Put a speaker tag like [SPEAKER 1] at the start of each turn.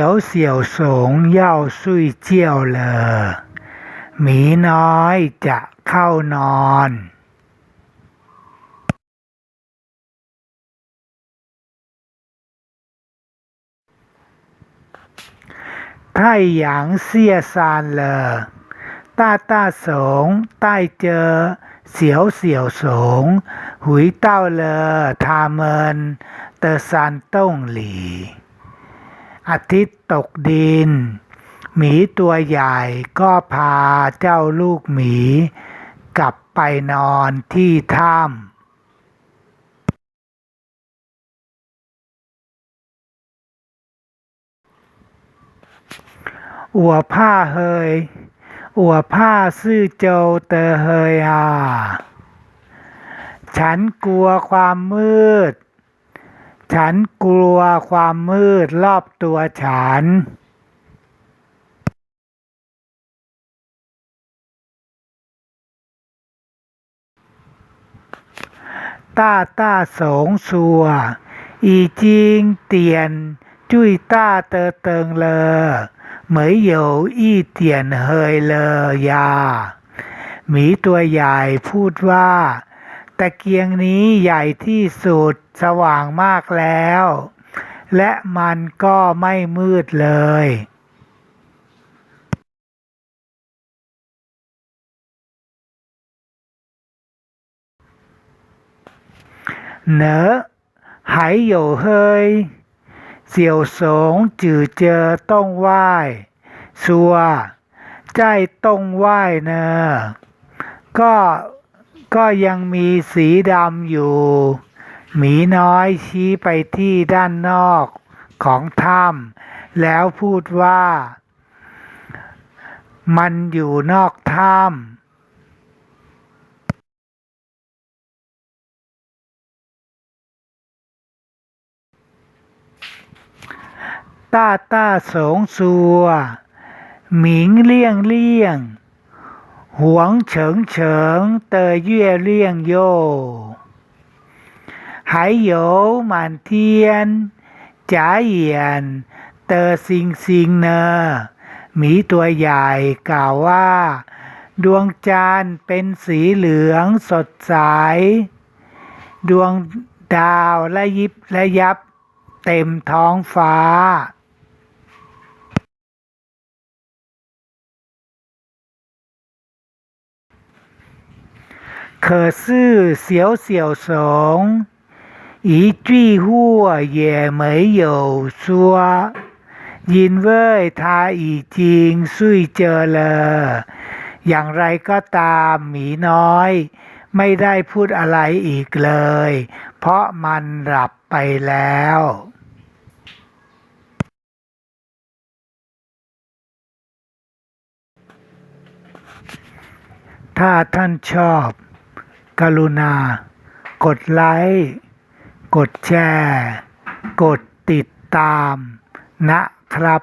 [SPEAKER 1] ยวเสี่ยวสงเหย่าซุยเจี้ยวเลอหมีน้อยจะเข้านอน 太阳下山了，大大熊带着小小熊回到了他们的山洞里。 อาทิตย์ตกดิน หมีตัวใหญ่ก็พาเจ้าลูกหมี กลับไปนอนที่ถ้ำอัวผ้าเฮย อัวผ้าซื่อโจเตอเฮยอะ ฉันกลัวความมืด ฉันกลัวความมืดรอบตัวฉันต้าต้าสงสัว อีจิงเตียน จุยต้าเตอเตงเลอเหมยโยอี้เตียนเฮยเลอยา หมีตัวใหญ่พูดว่า ตะเกียงนี้ใหญ่ที่สุดสว่างมากแล้ว และมันก็ไม่มืดเลยเนอหายโยเฮยเสี่ยวสงจือเจอต้องไหว้สัวใจต้องไหว้เนอก็ ก็ยังมีสีดำอยู่ หมีน้อยชี้ไปที่ด้านนอกของถ้ำแล้วพูดว่า มันอยู่นอกถ้ำต้าต้าสงสัวหมิงเลี่ยงเลี่ยง หวงเฉิงเฉิงเตยเย่เลี่ยงโยหายโยหมันเทียนจ๋าเหียน เตอสิงสิงเนอมีตัวใหญ่กล่าวว่า ดวงจันทร์เป็นสีเหลืองสดใส ดวงดาวและยิบและยับเต็มท้องฟ้า 可是小小熊一句话也没有说，因为它已经睡着了อย่างไรก็ตามหมีน้อย ไม่ได้พูดอะไรอีกเลย เพราะมันหลับไปแล้ว ถ้าท่านชอบ กรุณา กดไลค์ กดแชร์ กดติดตามนะครับ